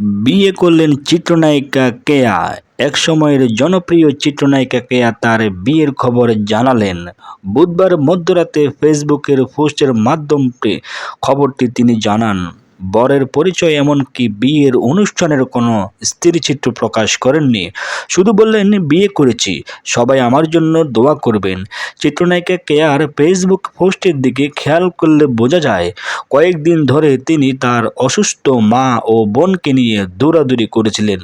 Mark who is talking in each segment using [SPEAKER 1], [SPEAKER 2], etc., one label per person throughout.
[SPEAKER 1] বিয়ে করলেন চিত্রনায়িকা কেয়া। এক সময়ের জনপ্রিয় চিত্রনায়িকা কেয়া তার বিয়ের খবর জানালেন। বুধবার মধ্যরাতে ফেসবুকের পোস্টের মাধ্যমে খবরটি তিনি জানান। বরের পরিচয় এমনকি বিয়ের অনুষ্ঠানের কোনো স্থিরচিত্র প্রকাশ করেননি। শুধু বললেন, বিয়ে করেছি। সবাই আমার জন্য দোয়া করবেন। চিত্রনায়িকা কেয়ার ফেসবুক পোস্টের দিকে খেয়াল করলে বোঝা যায়, কয়েকদিন ধরে তিনি তার অসুস্থ মা ও বোনকে নিয়ে দৌড়াদৌড়ি করেছিলেন।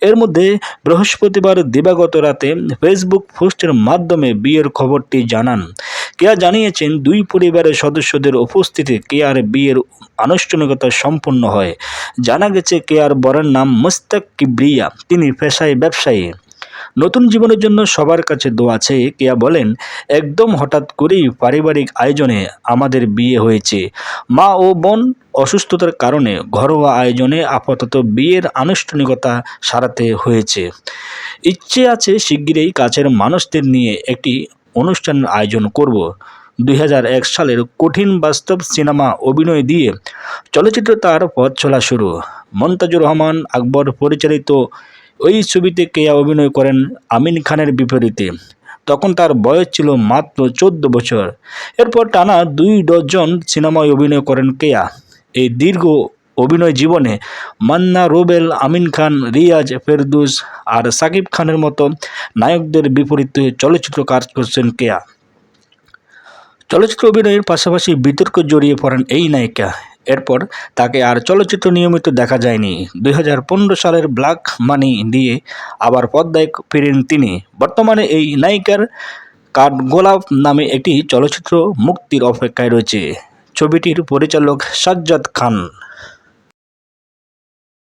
[SPEAKER 1] এর মধ্যে বৃহস্পতিবার দিবাগত রাতে ফেসবুক পোস্টের মাধ্যমে বিয়ের খবরটি জানান। কেয়া জানিয়েছেন, দুই পরিবারের সদস্যদের উপস্থিতিতে কেয়ার বিয়ের আনুষ্ঠানিকতা সম্পন্ন হয়। জানা গেছে কেয়ার বরের নাম মুস্তাক কিবরিয়া। তিনি পেশায় ব্যবসায়ী। নতুন জীবনের জন্য সবার কাছে দোয়া চেয়ে কেয়া বলেন, একদম হঠাৎ করেই পারিবারিক আয়োজনে আমাদের বিয়ে হয়েছে। মা ও বোন অসুস্থতার কারণে ঘরোয়া আয়োজনে আপাতত বিয়ের আনুষ্ঠানিকতা সারাতে হয়েছে। ইচ্ছে আছে শিগগিরই কাছের মানুষদের নিয়ে একটি অনুষ্ঠানের আয়োজন করব। দুই হাজার এক সালের কঠিন বাস্তব সিনেমা অভিনয় দিয়ে চলচ্চিত্র তার পথ চলা শুরু। মন্তাজুর রহমান আকবর পরিচালিত ওই ছবিতে কেয়া অভিনয় করেন আমিন খানের বিপরীতে। তখন তার বয়স ছিল মাত্র চোদ্দ বছর। এরপর টানা দুই ডজন সিনেমায় অভিনয় করেন কেয়া। এই দীর্ঘ অভিনয় জীবনে মান্না, রোবেল, আমিন খান, রিয়াজ ফেরদুস আর সাকিব খানের মতো নায়কদের বিপরীতে চলচ্চিত্র কাজ করছেন কেয়া। চলচ্চিত্র অভিনয়ের পাশাপাশি বিতর্ক জড়িয়ে পড়েন এই নায়িকা। এরপর তাকে আর চলচ্চিত্র নিয়মিত দেখা যায়নি। দু হাজার পনেরো সালের ব্ল্যাক মানি দিয়ে আবার পদ্মায় ফিরেন তিনি। বর্তমানে এই নায়িকার কাঠ গোলাপ নামে একটি চলচ্চিত্র মুক্তির অপেক্ষায় রয়েছে। ছবিটির পরিচালক সাজ্জাদ খান।